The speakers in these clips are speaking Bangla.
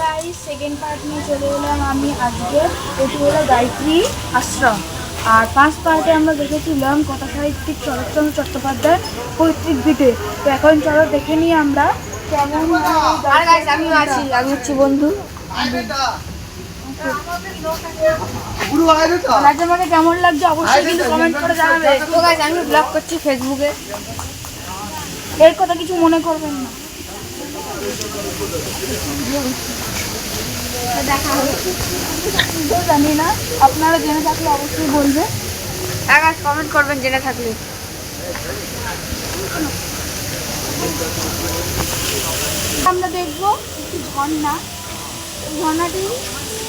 গাইস সেকেন্ড পার্ট নিয়ে চলে এলাম আমি আজকে। এটি হলো গায়ত্রী আশ্রম। আর ফার্স্ট পার্টে আমরা দেখেছিলাম কথা সাহিত্যিক শরৎচন্দ্র চট্টোপাধ্যায় পৈতৃক ভিটে। তো এখন চলো দেখে নিই আমরা কেমন আমি আছি আমি হচ্ছি বন্ধু। আমাকে কেমন লাগছে অবশ্যই কিন্তু কমেন্ট করে জানাবে। তো। গাইস আমি ব্লগ করছি ফেসবুকে এর কথা কিছু মনে করবেন না। দেখা হবে জানি না আপনারা জেনে থাকলে অবশ্যই বলবে হ্যাঁ কমেন্ট করবেন, জেনে থাকলে। আমরা দেখব একটি ঝর্ণা। এই ঝর্ণাটি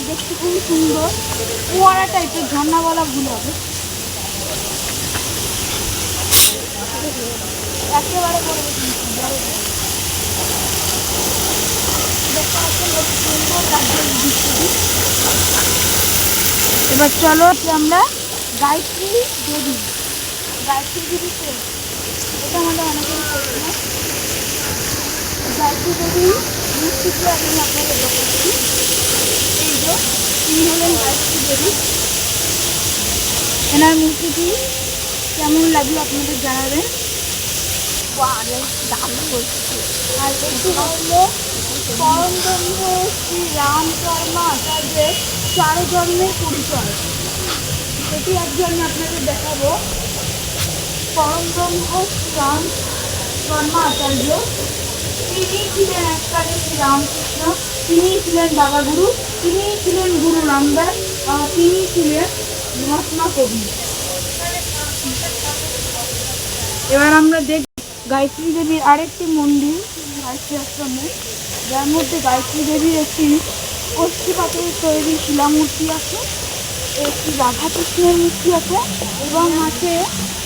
দেখতে খুবই সুন্দর। ফোয়ারা টাইপের ঝর্ণা বলা ভুল হবে। একেবারে বড় দেখতে পাচ্ছেন কত সুন্দর লাগছে এই দৃশ্যটি। এবার চলো আমরা গায়ত্রী দেবী। গায়ত্রী দেবীতে এটা আমাদের অনেকের প্রশ্ন। গায়ত্রী দেবী মূর্তিটি আমি আপনাদের দেখাচ্ছি? এই যে তিনি হলেন গায়ত্রী দেবী। এনার মূর্তিটি কেমন লাগল আপনাদের জানাবেন? আর এটি হলো পরম ব্রহ্ম শ্রী রাম আচার্যের চার জন্মের পরিচয়। এটি একজন আপনাদের দেখাবো। পরম ব্রহ্ম শ্রী রাম আচার্য। তিনি ছিলেন এককালে শ্রী রামকৃষ্ণ। তিনি ছিলেন বাবা গুরু তিনি ছিলেন গুরু রামদাস। তিনি ছিলেন মহাত্মা কবি। এবার আমরা দেখ গায়ত্রী দেবীর আরেকটি মন্দির, গায়ত্রী আশ্রমে। যার মধ্যে গায়ত্রী দেবীর একটি পাথরের তৈরি শিলামূর্তি আছে, একটি রাধাকৃষ্ণের মূর্তি আছে এবং আছে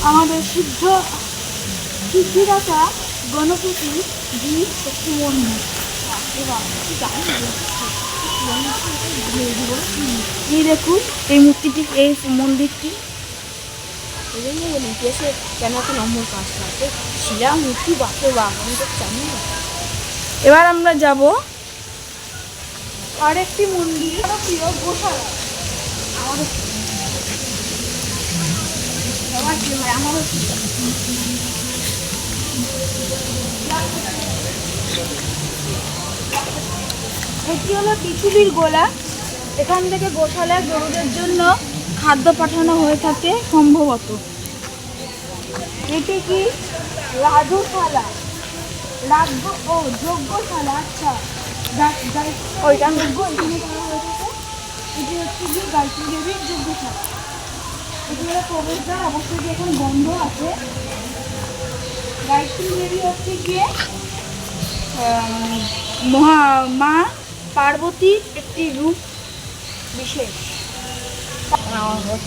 আমাদের সিদ্ধ সিদ্ধিদাতা গণপতি জি একটি মন্দির। এই দেখুন, এই মূর্তিটি, এই মন্দিরটি। এই জন্য বলি কেন এত নম্বর করতে শিলা মূর্তি বাপে বাপ আমি তো জানি না। এবার আমরা যাব আরেকটি মন্দির। প্রিয়। এটি হলো পৃথিবীর গোলা। এখান থেকে গোশালায় গরুদের জন্য খাদ্য পাঠানো হয়ে থাকে সম্ভবত। এটি কি? রাজশালা রাজ্য ও যজ্ঞশালা আচ্ছা ওইটা যজ্ঞ এখানে করা হয়ে এটি হচ্ছে গিয়ে গায়ত্রী দেবীর যজ্ঞশালা এটি হলো প্রবেশদ্বার অবশ্যই এখন বন্ধ আছে গায়ত্রী দেবী হচ্ছে গিয়ে মহা মা পার্বতীর একটি রূপ বিশেষ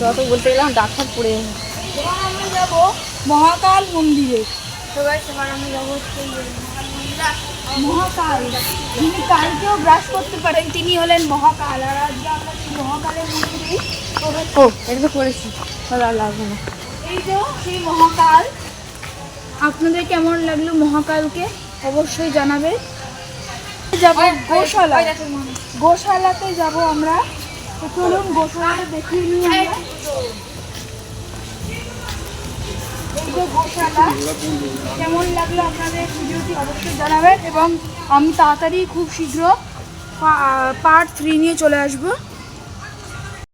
অত বলতে গেলাম ডাক্তার পড়ে এবার আমরা যাব মহাকাল মন্দিরে তো গাইস এবার আমি যাব হচ্ছে ইয়ে, মহাকাল। যিনি কালকেও গ্রাস করতে পারেন তিনি হলেন মহাকাল আর আজকে আমরা সেই মহাকালের মন্দিরে ও এটা করেছি লাগবে না এই যে সেই মহাকাল আপনাদের কেমন লাগল মহাকালকে অবশ্যই জানাবে যাব গোশালা। গোশালাতে যাব আমরা চলুন গোশালাটা দেখিয়ে নিই আমরা কেমন লাগল আপনাদের ভিডিওটি অবশ্যই জানাবেন এবং আমি তাড়াতাড়ি খুব শীঘ্র পার্ট থ্রি নিয়ে চলে আসব।